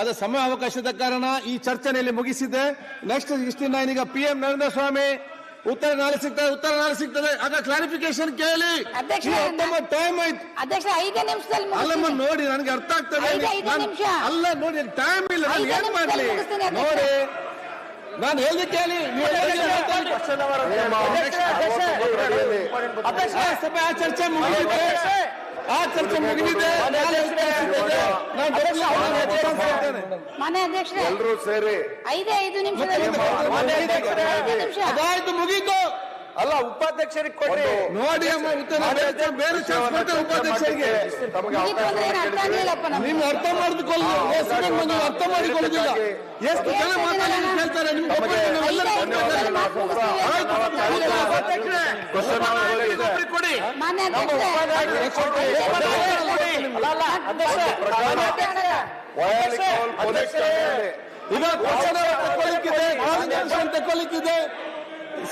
ಅದ ಸಮಯ ಅವಕಾಶದ ಕಾರಣ ಈ ಚರ್ಚೆನಲ್ಲಿ ಮುಗಿಸಿದೆ ನೆಕ್ಸ್ಟ್ ಇಷ್ಟಿನ ಈಗ ಪಿ ಎಂ ನರೇಂದ್ರ ಸ್ವಾಮಿ ಉತ್ತರ ನಾಳೆ ಸಿಗ್ತದೆ ಉತ್ತರ ನಾಳೆ ಸಿಗ್ತದೆ. ಆಗ ಕ್ಲಾರಿಫಿಕೇಶನ್ ಕೇಳಿ. ಅಧ್ಯಕ್ಷ, ಟೈಮ್ ಆಯ್ತು. ಅಧ್ಯಕ್ಷ ಐದೇ ನಿಮಿಷದಲ್ಲಿ ಅಲ್ಲಮ್ಮ ನೋಡಿ ನನಗೆ ಅರ್ಥ ಆಗ್ತದೆ. ಅಲ್ಲ ನೋಡಿ ಟೈಮ್ ಇಲ್ಲ. ನಾನು ಏನ್ ಮಾಡ್ಲಿ? ನೋಡಿ ನಾನು ಹೇಳಿ ಕೇಳಿ. ಸಭೆ ಆ ಚರ್ಚೆ ಮುಗಿದಿದೆ ಆ ಚರ್ಚೆ ಮುಗಿದಿದೆ ಮನೆ. ಅಧ್ಯಕ್ಷರೇ ಎಲ್ಲರೂ ಸೇರಿ. ಐದೇ ನಿಮಿಷದಲ್ಲಿ. ಐದು ನಿಮಿಷ. ಅದಾಯ್ತು ಮುಗೀತು. ಅಲ್ಲ ಉಪಾಧ್ಯಕ್ಷರಿಗೆ ಕೊಡಿ ನೋಡಿ ಅಮ್ಮ ಉತ್ತರ ಬೇರೆ ಉಪಾಧ್ಯಕ್ಷರಿಗೆ. ನೀವು ಅರ್ಥ ಮಾಡಿಕೊಳ್ಳಿ. ಅರ್ಥ ಮಾಡಿಕೊಳ್ಳುದಿಲ್ಲ. ಎಷ್ಟು ಜನ ಮಾತಾಡಿ ಕೇಳ್ತಾರೆ ನಿಮ್ಗೆ. ಒಬ್ಬರಿಗೆ ಕೊಡಿ.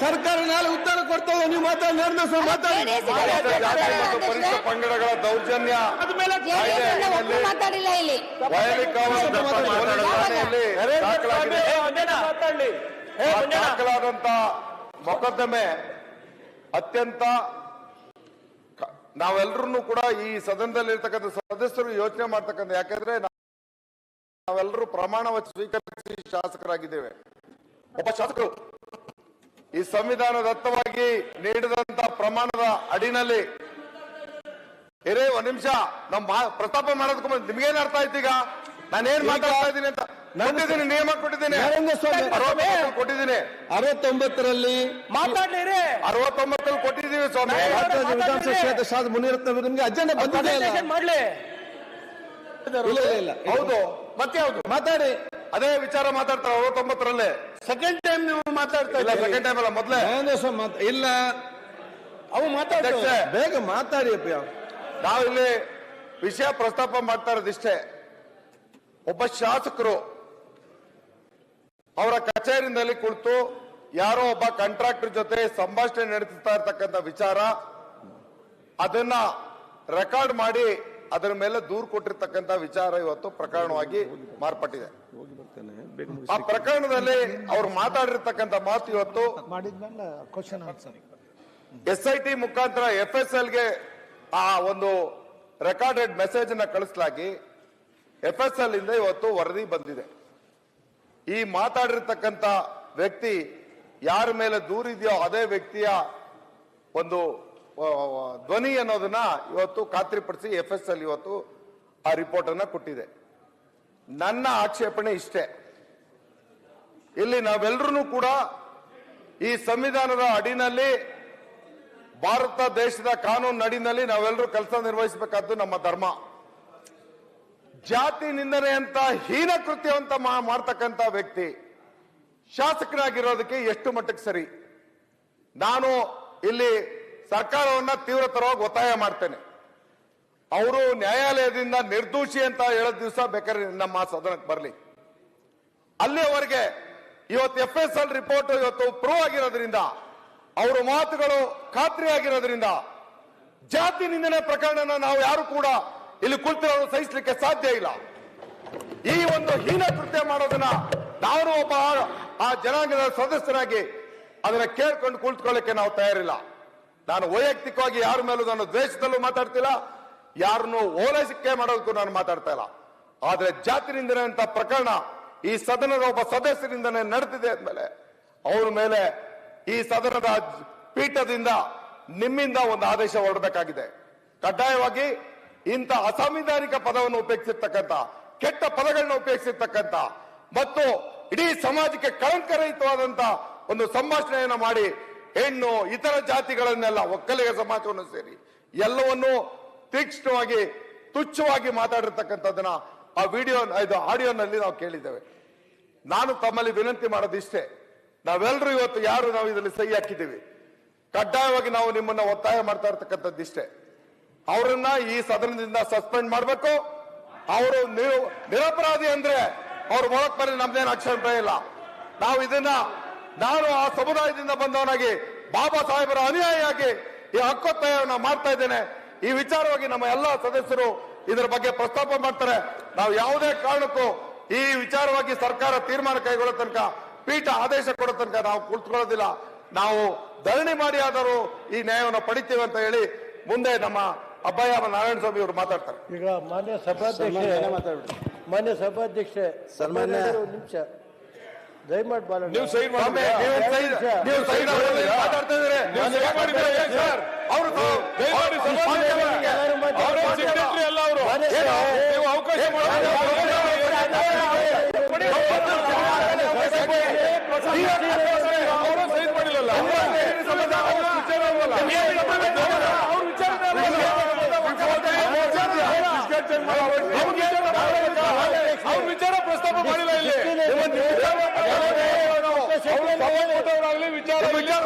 ಸರ್ಕಾರ ನಾಳೆ ಉತ್ತರ ಕೊಡ್ತದೆ ನೀವು ಮಾತಾಡಿ ನರೇಂದ್ರ ಮಾತಾಡಿ. ಜಾತಿ ಮತ್ತು ಪರಿಶಿಷ್ಟ ಪಂಗಡಗಳ ದೌರ್ಜನ್ಯ. ಮಾತಾಡಿಲ್ಲ ಇಲ್ಲಿ. ದಾಖಲಾದಂತ ಮೊಕದ್ದಮೆ ಅತ್ಯಂತ ನಾವೆಲ್ಲರೂ ಕೂಡ ಈ ಸದನದಲ್ಲಿ ಇರ್ತಕ್ಕಂಥ ಸದಸ್ಯರು ಯೋಚನೆ ಮಾಡ್ತಕ್ಕಂಥ ಯಾಕಂದ್ರೆ ನಾವೆಲ್ಲರೂ ಪ್ರಮಾಣ ವಚನ ಸ್ವೀಕರಿಸಿ ಶಾಸಕರಾಗಿದ್ದೇವೆ. ಒಬ್ಬ ಶಾಸಕರು. ಈ ಸಂವಿಧಾನದತ್ತವಾಗಿ ನೀಡಿದಂತ ಪ್ರಮಾಣದ ಅಡಿನಲ್ಲಿ ಇರೇ ಒಂದ್ ನಿಮಿಷ. ನಮ್ ಪ್ರತಾಪ ಪ್ರಸ್ತಾಪ ಮಾಡೋದಕ್ಕೆ ನಿಮ್ಗೇನ್ ಅರ್ಥ ಆಯ್ತು ಈಗ? ನಾನೇನ್ ಮಾತಾಡ್ತಾ ಇದ್ದೀನಿ ಅಂತ ನಂದಿದಿನ ನಿಯಮ ಕೊಟ್ಟಿದ್ದೀನಿ. ಕೊಟ್ಟಿದ್ದೀನಿ. ಅರವತ್ತೊಂಬತ್ತರಲ್ಲಿ ಮಾತಾಡ್ಲಿ ಅರವತ್ತೊಂಬತ್ತರಲ್ಲಿ ಕೊಟ್ಟಿದ್ದೀವಿ ಸ್ವಾಮಿ. ವಿಧಾನಸಭೆ ಮುನಿರತ್ನ ನಿಮ್ಗೆ ಅಜೆಂಡಾ ಬಂದಿದೆ ಮಾಡ್ಲಿ. ಇಲ್ಲ ಇಲ್ಲ ಇಲ್ಲ. ಹೌದು. ಮತ್ತೆ ಹೌದು ಮಾತಾಡಿ. ಅದೇ ವಿಚಾರ ಮಾತಾಡ್ತಾರೆ ಅರವತ್ತೊಂಬತ್ತರಲ್ಲೇ. ಸೆಕೆಂಡ್ ಟೈಮ್ ನೀವು ಮಾತಾಡ್ತಾ ಇಲ್ಲ. ಸೆಕೆಂಡ್ ಟೈಮ್ ಅಲ್ಲ ಮೊದಲೇ. ಇಲ್ಲ. ಅವು ಅಧ್ಯಕ್ಷೆ, ಬೇಗ ಮಾತಾಡಿ ನಾವು ಇಲ್ಲಿ ವಿಷಯ ಪ್ರಸ್ತಾಪ ಮಾಡ್ತಾ ಇರೋದಿಷ್ಟೇ. ಒಬ್ಬ ಶಾಸಕರು ಅವರ ಕಚೇರಿನಲ್ಲಿ ಕುಳಿತು ಯಾರೋ ಒಬ್ಬ ಕಾಂಟ್ರಾಕ್ಟರ್ ಜೊತೆ ಸಂಭಾಷಣೆ ನಡೆಸುತ್ತಾ ಇರ್ತಕ್ಕಂಥ ವಿಚಾರ ಅದನ್ನ ರೆಕಾರ್ಡ್ ಮಾಡಿ ಅದರ ಮೇಲೆ ದೂರು ಕೊಟ್ಟಿರ್ತಕ್ಕಂಥ ವಿಚಾರ ಇವತ್ತು ಪ್ರಕರಣವಾಗಿ ಮಾರ್ಪಟ್ಟಿದೆ. ಆ ಪ್ರಕರಣದಲ್ಲಿ ಅವ್ರು ಮಾತಾಡಿರ್ತಕ್ಕಂಥ ಮಾತು ಇವತ್ತು ಎಸ್ ಐ ಟಿ ಮುಖಾಂತರ ಎಫ್ ಎಸ್ ಎಲ್ಗೆ ಆ ಒಂದು ರೆಕಾರ್ಡೆಡ್ ಮೆಸೇಜ್ ಅನ್ನ ಕಳಿಸಲಾಗಿ ಎಫ್ ಎಸ್ ಎಲ್ ಇಂದ ಇವತ್ತು ವರದಿ ಬಂದಿದೆ. ಈ ಮಾತಾಡಿರ್ತಕ್ಕಂಥ ವ್ಯಕ್ತಿ ಯಾರ ಮೇಲೆ ದೂರಿದೆಯೋ ಅದೇ ವ್ಯಕ್ತಿಯ ಒಂದು ಧ್ವನಿ ಅನ್ನೋದನ್ನ ಇವತ್ತು ಖಾತ್ರಿಪಡಿಸಿ ಎಫ್ ಎಸ್ ಅಲ್ಲಿ ಇವತ್ತು ಆ ರಿಪೋರ್ಟ್ ಅನ್ನ ಕೊಟ್ಟಿದೆ. ನನ್ನ ಆಕ್ಷೇಪಣೆ ಇಷ್ಟೇ. ಇಲ್ಲಿ ನಾವೆಲ್ಲರೂ ಕೂಡ ಈ ಸಂವಿಧಾನದ ಅಡಿನಲ್ಲಿ ಭಾರತ ದೇಶದ ಕಾನೂನು ಅಡಿನಲ್ಲಿ ನಾವೆಲ್ಲರೂ ಕೆಲಸ ನಿರ್ವಹಿಸಬೇಕಾದ್ದು ನಮ್ಮ ಧರ್ಮ. ಜಾತಿ ನಿಂದನೆ ಅಂತ ಹೀನ ಕೃತ್ಯವಂತ ಮಾಡ್ತಕ್ಕಂಥ ವ್ಯಕ್ತಿ ಶಾಸಕರಾಗಿರೋದಕ್ಕೆ ಎಷ್ಟು ಮಟ್ಟಕ್ಕೆ ಸರಿ? ನಾನು ಇಲ್ಲಿ ಸರ್ಕಾರವನ್ನ ತೀವ್ರತರವಾಗಿ ಒತ್ತಾಯ ಮಾಡ್ತೇನೆ. ಅವರು ನ್ಯಾಯಾಲಯದಿಂದ ನಿರ್ದೋಷಿ ಅಂತ ಹೇಳೋ ದಿವಸ ಬೇಕಾದ್ರೆ ನಮ್ಮ ಸದನಕ್ಕೆ ಬರಲಿ. ಅಲ್ಲಿವರೆಗೆ ಇವತ್ತು ಎಫ್ ಎಸ್ ಎಲ್ ರಿಪೋರ್ಟ್ ಇವತ್ತು ಪ್ರೂವ್ ಆಗಿರೋದ್ರಿಂದ, ಅವರ ಮಾತುಗಳು ಖಾತ್ರಿ ಆಗಿರೋದ್ರಿಂದ, ಜಾತಿ ನಿಂದನೆ ಪ್ರಕರಣನ ನಾವು ಯಾರು ಕೂಡ ಇಲ್ಲಿ ಕುಳಿತಿರೋ ಸಹಿಸಲಿಕ್ಕೆ ಸಾಧ್ಯ ಇಲ್ಲ. ಈ ಒಂದು ಹೀನ ಕೃತ್ಯ ಮಾಡೋದನ್ನ ನಾನು ಒಬ್ಬ ಆ- ಆ ಜನಾಂಗದ ಸದಸ್ಯರಾಗಿ ಅದನ್ನ ಕೇಳ್ಕೊಂಡು ಕುಳಿತುಕೊಳ್ಳಕ್ಕೆ ನಾವು ತಯಾರಿಲ್ಲ. ನಾನು ವೈಯಕ್ತಿಕವಾಗಿ ಯಾರ ಮೇಲೂ ನಾನು ದ್ವೇಷದಲ್ಲೂ ಮಾತಾಡ್ತಿಲ್ಲ, ಯಾರನ್ನು ಓಲೈಸಿಕೆ ಮಾಡೋದಕ್ಕೂ ನಾನು ಮಾತಾಡ್ತಾ ಇಲ್ಲ. ಆದ್ರೆ ಜಾತಿ ನಿಂದನೆ ಅಂತ ಪ್ರಕರಣ ಈ ಸದನದ ಒಬ್ಬ ಸದಸ್ಯರಿಂದನೇ ನಡೆದಿದೆ ಅಂದಮೇಲೆ ಅವ್ರ ಮೇಲೆ ಈ ಸದನದ ಪೀಠದಿಂದ ನಿಮ್ಮಿಂದ ಒಂದು ಆದೇಶ ಹೊರಡಬೇಕಾಗಿದೆ. ಕಡ್ಡಾಯವಾಗಿ ಇಂಥ ಅಸಾಂವಿಧಾನಿಕ ಪದವನ್ನು ಉಪಯೋಗಿಸಿರ್ತಕ್ಕಂಥ, ಕೆಟ್ಟ ಪದಗಳನ್ನ ಉಪಯೋಗಿಸಿರ್ತಕ್ಕಂಥ ಮತ್ತು ಇಡೀ ಸಮಾಜಕ್ಕೆ ಕಳಂಕರಹಿತವಾದಂತ ಒಂದು ಸಂಭಾಷಣೆಯನ್ನು ಮಾಡಿ ಹೆಣ್ಣು ಇತರ ಜಾತಿಗಳನ್ನೆಲ್ಲ ಒಕ್ಕಲಿಗ ಸಮಾಜವನ್ನು ಸೇರಿ ಎಲ್ಲವನ್ನು ತೀಕ್ಷ್ಣವಾಗಿ, ತುಚ್ಛವಾಗಿ ಮಾತಾಡಿರ್ತಕ್ಕಂಥದ್ದನ್ನ ಆ ವಿಡಿಯೋ ಇದು ಆಡಿಯೋನಲ್ಲಿ ನಾವು ಕೇಳಿದ್ದೇವೆ. ನಾನು ತಮ್ಮಲ್ಲಿ ವಿನಂತಿ ಮಾಡೋದಿಷ್ಟೇ ನಾವೆಲ್ಲರೂ ಇವತ್ತು ಯಾರು ನಾವು ಇದರಲ್ಲಿ ಸಹಿ ಹಾಕಿದ್ದೀವಿ? ಕಡ್ಡಾಯವಾಗಿ ನಾವು ನಿಮ್ಮನ್ನ ಒತ್ತಾಯ ಮಾಡ್ತಾ ಇರ್ತಕ್ಕಂಥದ್ದಿಷ್ಟೇ ಅವರನ್ನ ಈ ಸದನದಿಂದ ಸಸ್ಪೆಂಡ್ ಮಾಡಬೇಕು. ಅವರು ನೀವು ನಿರಪರಾಧಿ ಅಂದ್ರೆ ಅವ್ರ ಮೊಳಕ್ ಬರೀ ನಮ್ದೇನು ಅಕ್ಷರ ಇಲ್ಲ. ನಾವು ಇದನ್ನ ನಾನು ಆ ಸಮುದಾಯದಿಂದ ಬಂದವನಾಗಿ ಬಾಬಾ ಸಾಹೇಬರ ಅನುಯಾಯಿಯಾಗಿ ಈ ಹಕ್ಕೊತ್ತಾಯವನ್ನು ಮಾಡ್ತಾ ಇದ್ದೇನೆ. ಈ ವಿಚಾರವಾಗಿ ನಮ್ಮ ಎಲ್ಲಾ ಸದಸ್ಯರು ಇದರ ಬಗ್ಗೆ ಪ್ರಸ್ತಾಪ ಮಾಡ್ತಾರೆ. ನಾವು ಯಾವುದೇ ಕಾರಣಕ್ಕೂ ಈ ವಿಚಾರವಾಗಿ ಸರ್ಕಾರ ತೀರ್ಮಾನ ಕೈಗೊಳ್ಳೋ ತನಕ ಪೀಠ ಆದೇಶ ಕೊಡೋ ತನಕ ನಾವು ಕುಳಿತುಕೊಳ್ಳೋದಿಲ್ಲ. ನಾವು ಧರಣಿ ಮಾಡಿ ಆದರೂ ಈ ನ್ಯಾಯವನ್ನು ಪಡಿತೀವಿ ಅಂತ ಹೇಳಿ ಮುಂದೆ ನಮ್ಮ ಅಬ್ಬಯ್ಯ ನಾರಾಯಣ ಸ್ವಾಮಿ ಅವರು ಮಾತಾಡ್ತಾರೆ. ಈಗ ಮಾನ್ಯ ಸಭಾಧ್ಯಕ್ಷ ಮಾನ್ಯ ಸಭಾಧ್ಯಕ್ಷ ಸನ್ಮಾನ್ಯ- ಒಂದು ನಿಮಿಷ. ದಯಮಾಡಿ ಬಾಲ ನೀವು ಸೈನ್ ಮಾಡಿ ನೀವು ಸೈನ್ ನೀವು ಸೈನ್ ಮಾತಾಡ್ತಾ ಇದ್ದೀರಿ ನೀವು ಸೈನ್ ಮಾಡಿದ್ರೆ ಸರ್ ಅವರು ದಯಮಾಡಿ ಸಭಾಧ್ಯಕ್ಷರಿಗೆ ಅವರೇ ಸೆಕ್ರೆಟರಿ ಅಲ್ಲ ಅವರು? ನೀವು ಅವಕಾಶ ಅವರು ಸೈನ್ ಮಾಡಿಲ್ಲ ಅವ್ರ ವಿಚಾರ ಪ್ರಸ್ತಾಪ ಮಾಡಿಲ್ಲ ಇಲ್ಲಿ ಅವರಾಗಲಿ ವಿಚಾರ ವಿಚಾರ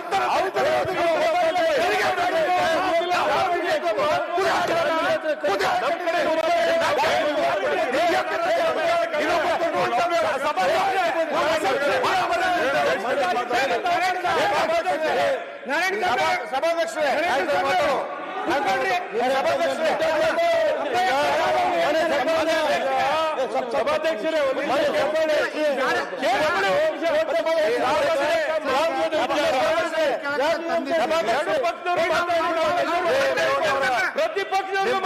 ಪ್ರಸ್ತಾಪ ಸಭಾಧ್ಯಕ್ಷರೇ. ಸಭಾಧ್ಯಕ್ಷರೇ. ಪ್ರತಿಪಕ್ಷದವರು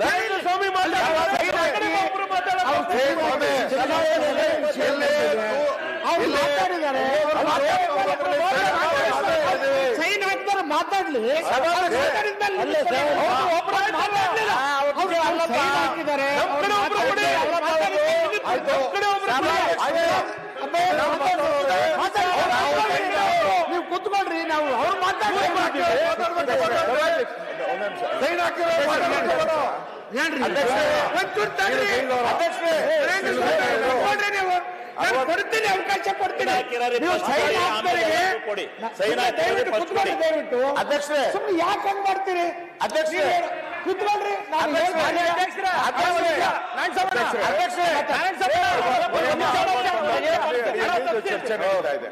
ನರೇಂದ್ರ ಸ್ವಾಮಿ ಸೈನ್ ಹಾಕ್ತಾರೆ ಮಾತಾಡ್ಲಿ. ನೀವು ಕುತ್ಕೊಳ್ರಿ ನಾವು. ಅವ್ರು ಮಾತಾಡ್ತೀವಿ ಹೇಳ್ರಿ. ನೀವು. ನಾನು ಕೊಡ್ತೀನಿ ಅವಕಾಶ ಕೊಡ್ತೀನಿ. ನೀವು ಸೈನ್ ಹಾಕ್ತಾರೆ. ದಯವಿಟ್ಟು ಕುತ್ಕೊಳ್ಳಿ ದಯವಿಟ್ಟು. ಅಧ್ಯಕ್ಷರೇ. ಸುಮ್ಮನೆ ಯಾಕೆ ಹಂಗ್ ಮಾಡ್ತೀರಿ? ಅಧ್ಯಕ್ಷರೇ. ಕುತ್ಕೊಳ್ರಿ. ನಾನು ಹೇಳ್ತೀನಿ. ಚರ್ಚೆ ನಡೀತಾ ಇದೆ.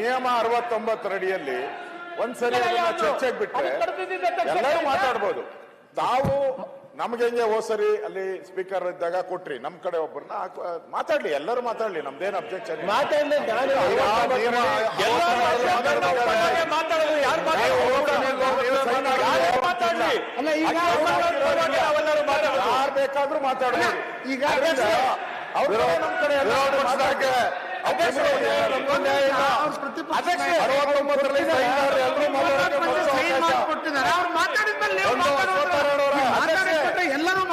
ನಿಯಮ ಅರವತ್ತೊಂಬತ್ತರಡಿಯಲ್ಲಿ ಒಂದ್ಸರಿ ಚರ್ಚೆಗೆ ಬಿಟ್ಟರೆ ಎಲ್ಲರೂ ಮಾತಾಡ್ಬೋದು. ನಾವು ನಮ್ಗೆ ಹೆಂಗೆ ಓಸರಿ ಸರಿ ಅಲ್ಲಿ ಸ್ಪೀಕರ್ ಇದ್ದಾಗ ಕೊಟ್ರಿ ನಮ್ ಕಡೆ ಒಬ್ಬರನ್ನ ಮಾತಾಡ್ಲಿ ಎಲ್ಲರೂ ಮಾತಾಡ್ಲಿ ನಮ್ದೇನ್ ಅಬ್ಜೆಕ್ಷನ್ ಮಾತಾಡ್ಲಿ ನಾನು ಅಲ್ಲ ಈಗ ಯಾರು ಬೇಕಾದ್ರೂ ಮಾತಾಡ್ಬೋದು. ಈಗ ಅವ್ರು ನಮ್ ಕಡೆ ಎಲ್ಲರೂ ಮಾತಾಡಕ್ಕೆ ಕೊಟ್ಟಿದ್ದಾರೆ ಅವ್ರು ಮಾತಾಡಿದ್ಮೇಲೆ ನೀವು ಒಂದು ಮಾತಾಡೋದು. ಅಧ್ಯಕ್ಷರೇ. ಮಾತಾಡಿದ್ಬಿಟ್ರೆ ಎಲ್ಲರೂ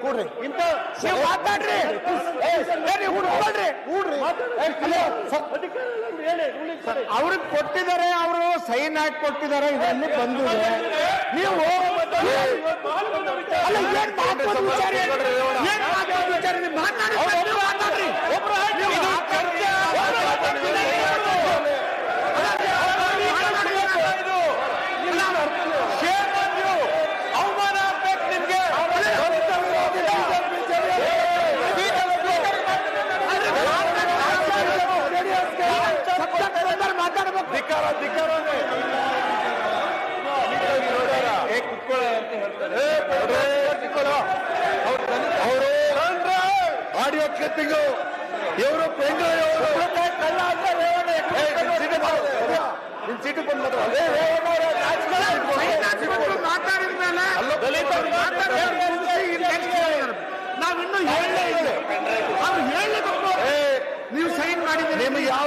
ಕೂಡ್ರಿ ಇಂತ ನೀವು ಮಾತಾಡ್ರಿ ಅವ್ರಿಗೆ ಕೊಟ್ಟಿದ್ದಾರೆ ಅವರು ಸೈನ್ ಹಾಕಿ ಕೊಟ್ಟಿದ್ದಾರೆ ಇದನ್ನು ಬಂದಿದೆ ನೀವು ಅಲ್ಲ ಏನ್ ಮಾತಾಡೋದು ವಿಚಾರ ಏನು? ಏನ್ ಮಾತಾಡೋದು ವಿಚಾರ ನೀವು ಮಾತಾಡಿ ನೀವು ಮಾತಾಡ್ರಿ ನೀವು ಚರ್ಚೆ ಒಬ್ರು ಮಾತಾಡ್ತಿಲ್ಲ, ಏನು? ಅಲ್ಲ, ನೀವು ಮಾತಾಡ್ಬೇಕು. ಇಲ್ಲ, shame on you. ಅವಮಾನ ಆಗ್ಬೇಕು ನಿಮ್ಗೆ ಮಾತಾಡ್ಬೇಕು ಧಿಕ್ಕಾರ ಧಿಕ್ಕಾರನೇ ಆಡಿಯೋ ಕ್ಲಿಪ್ಪಿಂಗು ಇವರು ಸೀಟು ಬಂದು ಮಾತಾಡಿದ ಮೇಲೆ ನಾವಿನ್ನೂ ಹೇಳಲೇ ಇಲ್ಲ. ಅವ್ರು ನೀವು ಸೈನ್ ಮಾಡಿದ್ರೆ ನಿಮಗೆ ಯಾವ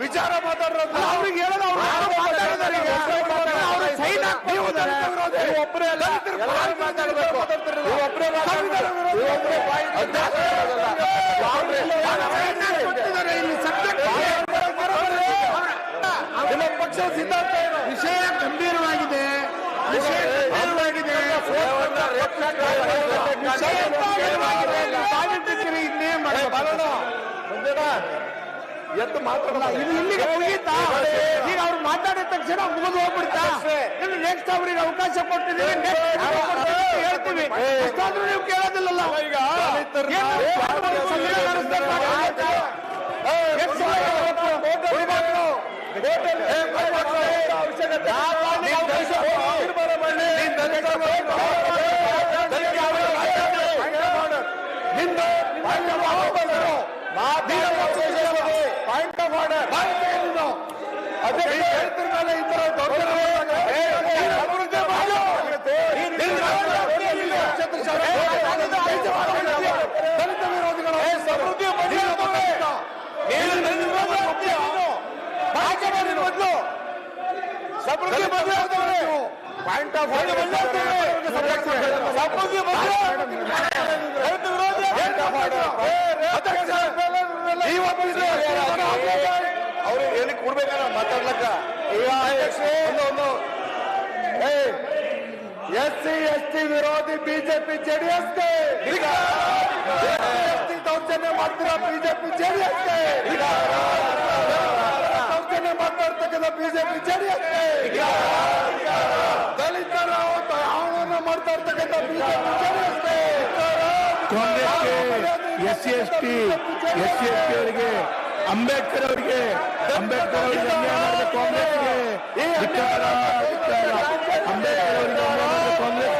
ವಿಚಾರ ಮಾತಾಡೋದು ಅವ್ರಿಗೆ ಹೇಳೋದು ಅವ್ರು ಮಾತಾಡಿದಾರೆ ಒಬ್ಬರೇ ಮಾತಾಡ್ಬೇಕು. ಒಬ್ಬರೇ ಮಾತಾಡ್ಬೇಕು. ಪಕ್ಷ ಸಿದ್ಧಾಂತ ವಿಷಯ ಗಂಭೀರವಾಗಿದೆ ವಿಷಯ ಗಂಭೀರವಾಗಿದೆ ವಿಷಯ ಗಂಭೀರವಾಗಿದೆ. ಇನ್ನೇನ್ ಮಾಡ್ಬೇಕು? ಎದ್ದು ಮಾತಾಡಲ್ಲ ಇದು ಇಲ್ಲಿಗೆ ಮುಗೀತಾ? ಈಗ ಅವ್ರು ಮಾತಾಡಿದ ತಕ್ಷಣ ಮುಗಿದು ಹೋಗ್ಬಿಡ್ತಾ? ಇನ್ನು ನೆಕ್ಸ್ಟ್ ಅವ್ರಿಗೆ ಅವಕಾಶ ಕೊಟ್ಟಿದ್ದೀವಿ ಹೇಳ್ತೀವಿ. ಎಷ್ಟಾದ್ರೂ ನೀವು ಕೇಳೋದಿಲ್ಲಲ್ಲ. ಈಗ ಏನು ಆರ್ಡರ್ ಅದೇ ರೈತರ ಮೇಲೆ ಈ ತರ ಅಭಿವೃದ್ಧಿ ಮಾಡು. ದಲಿತ ವಿರೋಧಿಗಳು ಸಮೃದ್ಧಿ ಸಮೃದ್ಧಿ ಪಾಯಿಂಟ್ ಆಫ್ ಸಮೃದ್ಧಿ ಅವ್ರಿಗೆ ಹೇಳಿ ಕೊಡ್ಬೇಕಲ್ಲ ಮಾತಾಡ್ಲಕ್ಕ ಈಗ ಒಂದು ಒಂದು ಎಸ್ ಸಿ ಎಸ್ ಟಿ ವಿರೋಧಿ ಬಿಜೆಪಿ ಜೆಡಿಎಸ್ಗೆ ದೌರ್ಜನ್ಯ ಮಾಡ್ತೀರಾ ಬಿಜೆಪಿ ಜೆಡಿಎಸ್ಗೆ ದೌರ್ಜನ್ಯ ಮಾತಾಡ್ತಕ್ಕಂಥ ಬಿಜೆಪಿ ಜೆಡಿಎಸ್ಗೆ ದಲಿತರ ಆಹ್ವಾನ ಮಾಡ್ತಾ ಇರ್ತಕ್ಕಂಥ ಬಿಜೆಪಿ ಜೆಡಿಎಸ್ಗೆ ಕಾಂಗ್ರೆಸ್ಗೆ S C S T, S C S T ಅವರಿಗೆ, ಅಂಬೇಡ್ಕರ್ ಅವರಿಗೆ ಅಂಬೇಡ್ಕರ್ ಅವರಿಗೆ ಕಾಂಗ್ರೆಸ್ಗೆ ಧಿಕ್ಕಾರ. ಅಂಬೇಡ್ಕರ್ ಅವರಿಗೆ ಕಾಂಗ್ರೆಸ್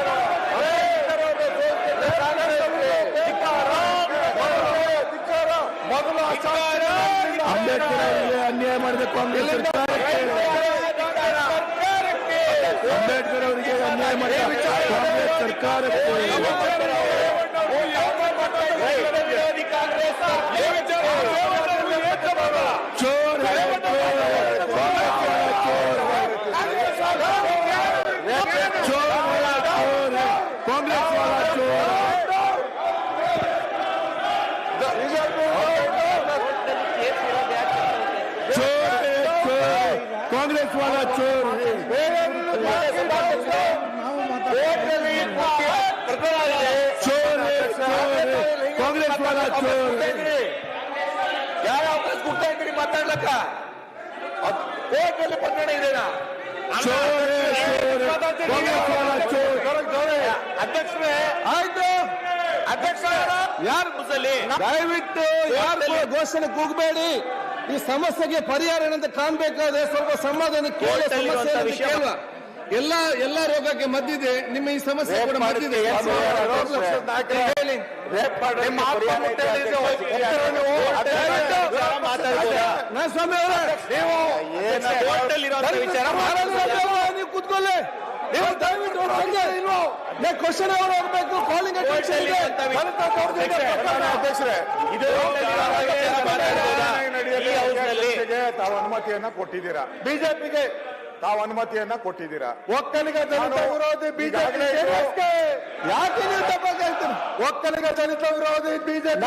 ಅಂಬೇಡ್ಕರ್ ಅವರಿಗೆ ಅನ್ಯಾಯ ಮಾಡಿದ ಕಾಂಗ್ರೆಸ್ ಅಂಬೇಡ್ಕರ್ ಅವರಿಗೆ ಅನ್ಯಾಯ ಮಾಡಿದ ಕಾಂಗ್ರೆಸ್ ಸರ್ಕಾರಕ್ಕೆ चोर ಯಾವ ವಾಪಸ್ ಕೊಡ್ತಾ ಇದ್ದೀರಿ ಮಾತಾಡ್ಲಕ್ಕ ಕೋರ್ಟ್ ಪ್ರಕರಣ ಇದೆನಾ? ಅಧ್ಯಕ್ಷರೇ ಆಯ್ತು. ಅಧ್ಯಕ್ಷ ಯಾರು ಮುಸಲಿ ದಯವಿಟ್ಟು ಯಾರು ಘೋಷಣೆ ಕೂಗಬೇಡಿ. ಈ ಸಮಸ್ಯೆಗೆ ಪರಿಹಾರ ಏನಂತ ಕಾಣ್ಬೇಕಾದ್ರೆ ಸ್ವಲ್ಪ ಸಮಾಧಾನ ಕೇಳಿ ಸಮಸ್ಯೆ ವಿಷಯ ಎಲ್ಲ ಎಲ್ಲ ರೋಗಕ್ಕೆ ಮದ್ದಿದೆ. ನಿಮ್ಮ ಈ ಸಮಸ್ಯೆ ಕೂಡ ಮದ್ದಿದೆ. ನೀವು? ನೀವು ಕೂತ್ಕೊಳ್ಳಿ. ನೀವು ದಯವಿಟ್ಟು ಕ್ವಶನ್ ಅವರು ಹೋಗ್ಬೇಕು ಕಾಲಿಂಗ್. ಅಧ್ಯಕ್ಷರೇ ತಾವು ಅನುಮತಿಯನ್ನ ಕೊಟ್ಟಿದ್ದೀರಾ? ಬಿಜೆಪಿಗೆ ತಾವು ಅನುಮತಿಯನ್ನ ಕೊಟ್ಟಿದ್ದೀರಾ? ಒಕ್ಕಲಿಗ ಜನತಾ ವಿರೋಧಿ ಬಿಜೆಪಿ ಯಾಕೆ ನೀವು ತಪ್ಪಾಗಿ ಹೇಳ್ತೀರಿ? ಒಕ್ಕಲಿಗ ಜನತಾ ವಿರೋಧಿ ಬಿಜೆಪಿ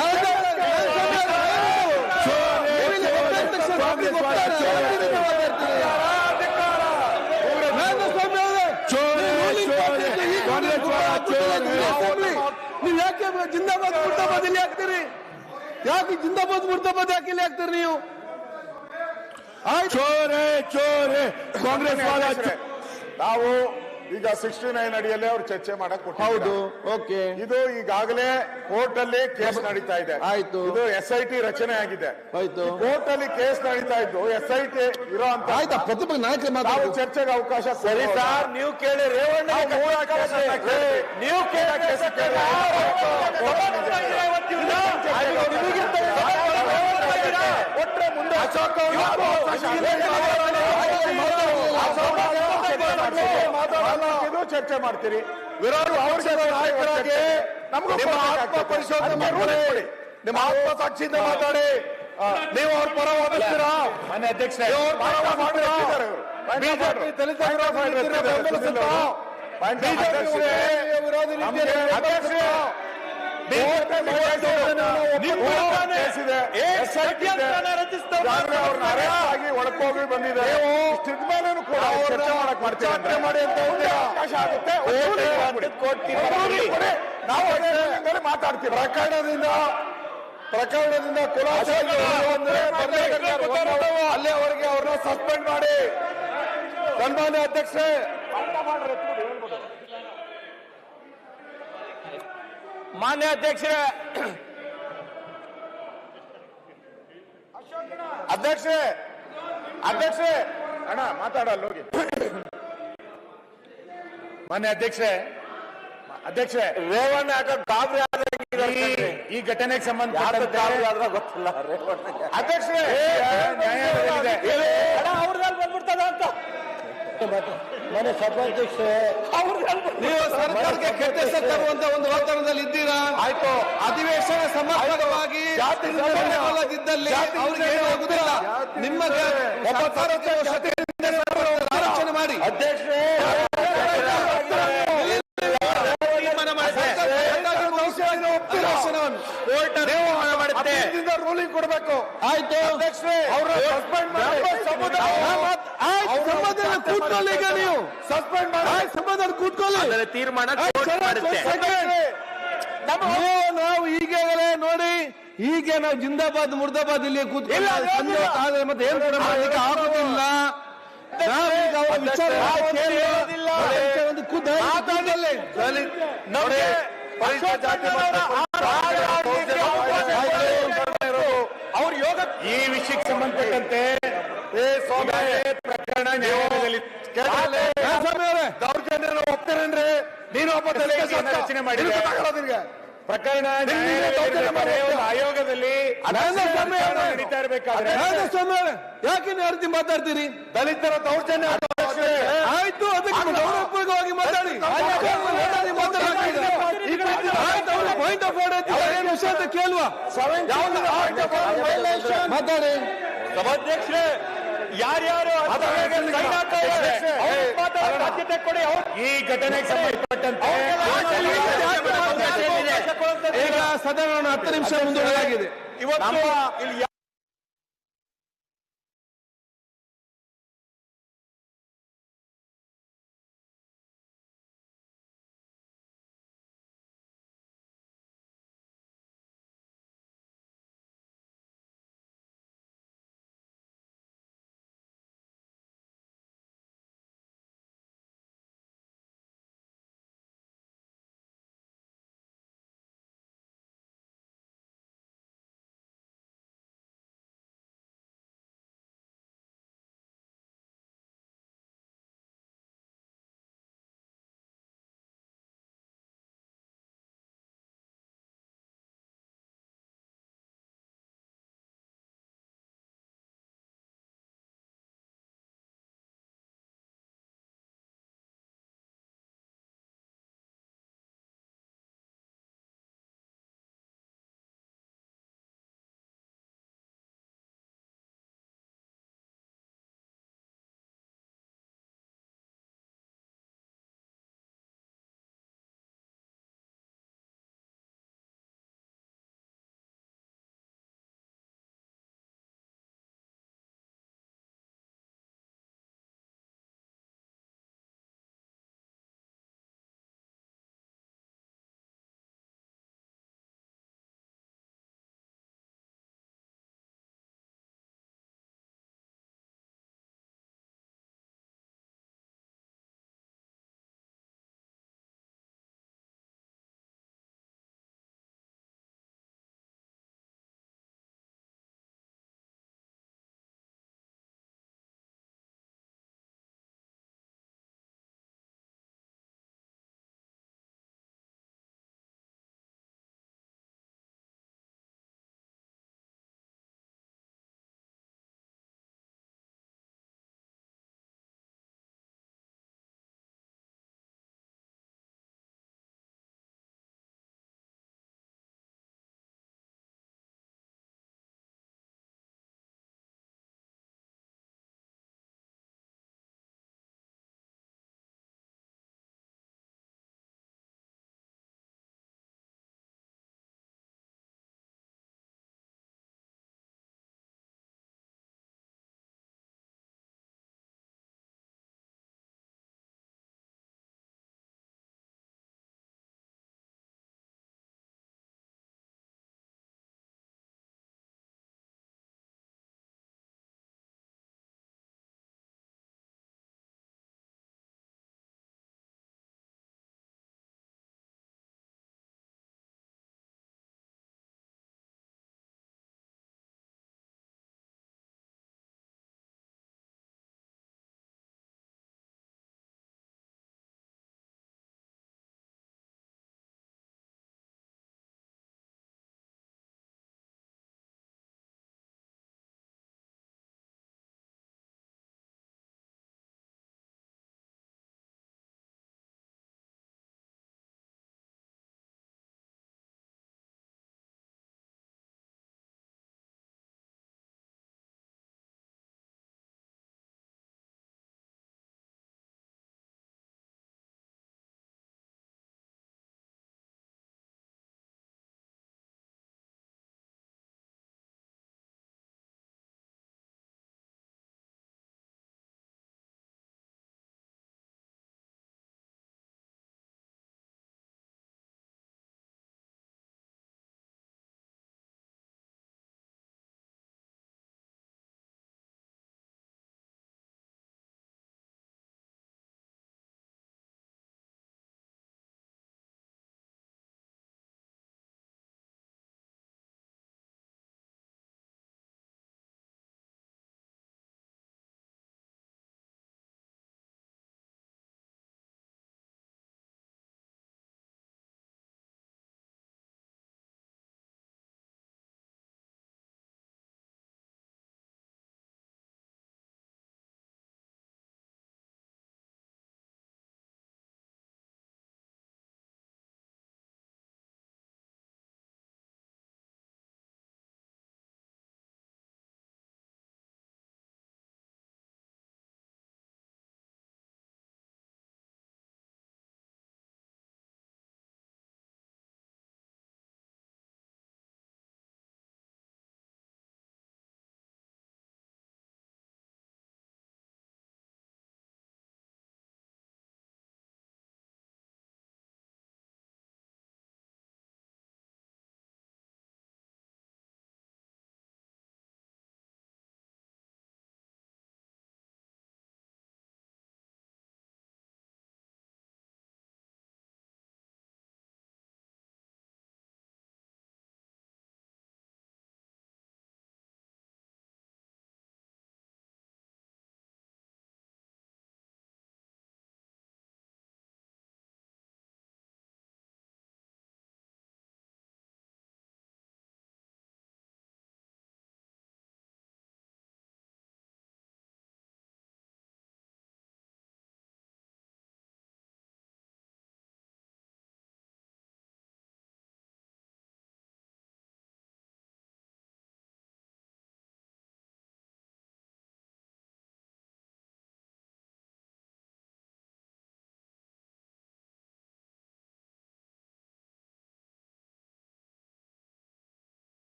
ನೀವು ಯಾಕೆ ಜಿಂದಾಬಾದ್ ಮುರ್ತಾಬಾದ್ ಇಲ್ಲಿ ಹಾಕ್ತೀರಿ? ಯಾಕೆ ಜಿಂದಾಬಾದ್ ಮುರ್ತಾಬಾದ್ ಯಾಕೆ ಇಲ್ಲಿ ಹಾಕ್ತೀರಿ ನೀವು? ಚೋರೇ ಚೋರೆ ಕಾಂಗ್ರೆಸ್ ನಾವು ಈಗ ಸಿಕ್ಸ್ಟಿ ನೈನ್ ಅಡಿಯಲ್ಲಿ ಅವ್ರು ಚರ್ಚೆ ಮಾಡಕ್ ಹೌದು ಓಕೆ. ಇದು ಈಗಾಗಲೇ ಕೋರ್ಟ್ ಅಲ್ಲಿ ಕೇಸ್ ನಡೀತಾ ಇದೆ. ಆಯ್ತು. ಇದು ಎಸ್ ಐ ಟಿ ರಚನೆ ಆಗಿದೆ. ಆಯ್ತು. ಕೋರ್ಟ್ ಅಲ್ಲಿ ಕೇಸ್ ನಡೀತಾ ಇದ್ದು ಎಸ್ ಐ ಟಿ ಇರೋ ಅಂತ. ಆಯ್ತಾ ನಾವು ಚರ್ಚೆಗೆ ಅವಕಾಶ ಸರಿ ಸರ್ ನೀವು ಕೇಳಿ ರೇವಣ್ಣ ನೀವು ಕೇಳಿ. ಚರ್ಚೆ ಮಾಡ್ತೀರಿ. ವಿರೋಧ ಅವ್ರಿಗೆ ನಾಯಕರಾಗಿ ನಮಗೂ ನಿಮ್ಮ ಆತ್ಮ ಪರಿಶೋಧನೆ ಮಾಡ್ಕೊಳ್ಳಿ. ನಿಮ್ಮ ಆತ್ಮ ಸಾಕ್ಷಿಯಿಂದ ಮಾತಾಡಿ. ನೀವು ಅವ್ರ ಪರ ವಾದಿಸ್ತೀರಾ? ಮನೆ ಅಧ್ಯಕ್ಷ ನೀವು ಅವ್ರ ಪರ ವಾದಿಸ್ತೀರಾ? ಬಿಜೆಪಿ ದಲಿತ ವಿರೋಧ ನೀತಿಯನ್ನು ಬೆಂಬಲಿಸುತ್ತಾ? ಬಿಜೆಪಿ ವಿರೋಧಿ ನೀತಿಯನ್ನು ಒಳಕೋಗಿ ಬಂದಿದೆ. ನಾವು ಮಾತಾಡ್ತೀವಿ. ಪ್ರಕರಣದಿಂದ ಪ್ರಕರಣದಿಂದ ಅಂದ್ರೆ ಅಲ್ಲಿವರೆಗೆ ಅವ್ರನ್ನ ಸಸ್ಪೆಂಡ್ ಮಾಡಿ. ಸನ್ಮಾನ್ಯ ಅಧ್ಯಕ್ಷೆ ಮಾನ್ಯ ಅಧ್ಯಕ್ಷರೇ ಅಧ್ಯಕ್ಷರೇ ಅಧ್ಯಕ್ಷರೇ ಅಣ್ಣ ಮಾತಾಡಲ್ಲ ಹೋಗಿ ಮಾನ್ಯ ಅಧ್ಯಕ್ಷರೇ ಅಧ್ಯಕ್ಷರೇ ರೇವಣ್ಣ ಯಾಕೆ ಗಾಬರಿ ಈ- ಈ ಘಟನೆಗೆ ಸಂಬಂಧ ಗೊತ್ತಿಲ್ಲ ಅಧ್ಯಕ್ಷರೇ ನ್ಯಾಯಾಲಯದಲ್ಲಿದೆ ಅವ್ರದಲ್ಲಿ ಬಂದ್ಬಿಡ್ತದ ಅಂತ ನೀವು ಸರ್ಕಾರಕ್ಕೆ ಕೆಟ್ಟ ಹೆಸರು ತರುವಂತ ಒಂದು ವಾತಾವರಣದಲ್ಲಿ ಇದ್ದೀರಾ? ಆಯ್ತು. ಅಧಿವೇಶನ ಸಮರ್ಪಕವಾಗಿ ಜಾತಿ ನಡೆಯಲಾಗಿದ್ದಲ್ಲಿ ಅವ್ರಿಗೆ ಏನು ನಿಮ್ಮ ಆಲೋಚನೆ ಮಾಡಿ. ಅಧ್ಯಕ್ಷೆ ತೀರ್ಮಾನ ಮಾಡಿ. ಸರ್ಕಾರಕ್ಕೆ ಅಧಿವೇಶನವನ್ನು. ಅಧ್ಯಕ್ಷದಿಂದ ರೂಲಿಂಗ್ ಕೊಡಬೇಕು. ಆಯ್ತು. ಕೂತ್ಕೊಳ್ಳಿ ಈಗ ನೀವು. ಸಸ್ಪೆಂಡ್ ಮಾಡಿ. ಸಂಬಂಧ ಕೂತ್ಕೊಳ್ಳಿ. ತೀರ್ಮಾನ ನೀವು ಈಗಾಗಲೇ ನೋಡಿ ಈಗ ನಾವು ಜಿಂದಾಬಾದ್ ಮುರ್ದಾಬಾದ್ ಇಲ್ಲಿ ಕೂತ್ಕೊಂಡು ಮತ್ತೆ ಏನ್ ಆಗುದಿಲ್ಲ. ನಾವೀಗ ವಿಚಾರ ಅವ್ರ ಯೋಗ ಈ ವಿಷಯಕ್ಕೆ ಸಂಬಂಧಪಟ್ಟಂತೆ ಪ್ರಕರಣ ನ್ಯಾಯಾಲಯದಲ್ಲಿ ದೌರ್ಜನ್ಯನ ಒಪ್ತೀರೇನ್ರಿ ನೀನು ಒಬ್ಬ ರಚನೆ. ಪ್ರಕರಣ ಮಾಡಿ ಒಂದು ಆಯೋಗದಲ್ಲಿ. ನಡೀತಾ ಇರಬೇಕಾದ್ರೆ ಯಾಕೆ ನೀವು ಅರ್ಜಿ ಮಾತಾಡ್ತೀರಿ ದಲಿತರ ದೌರ್ಜನ್ಯ. ಆಯ್ತು ಅದಕ್ಕೆ ಮಾತಾಡಿ. ಪಾಯಿಂಟ್ ಆಫ್ ಆರ್ಡರ್ ಏನು ವಿಷಯ ಅಂತ ಕೇಳುವ ಮಾತಾಡಿ. ಸಭಾಧ್ಯಕ್ಷರೇ ಯಾರ್ಯಾರು ಬಾಧ್ಯತೆ ಕೊಡಿ ಅವ್ರು ಈ ಘಟನೆಗೆ ಸಂಬಂಧಪಟ್ಟಂತೆ ಈಗ ಸದನ ಹತ್ತು ನಿಮಿಷ ಮುಂದೂಡಲಾಗಿದೆ ಇವತ್ತು ಇಲ್ಲಿ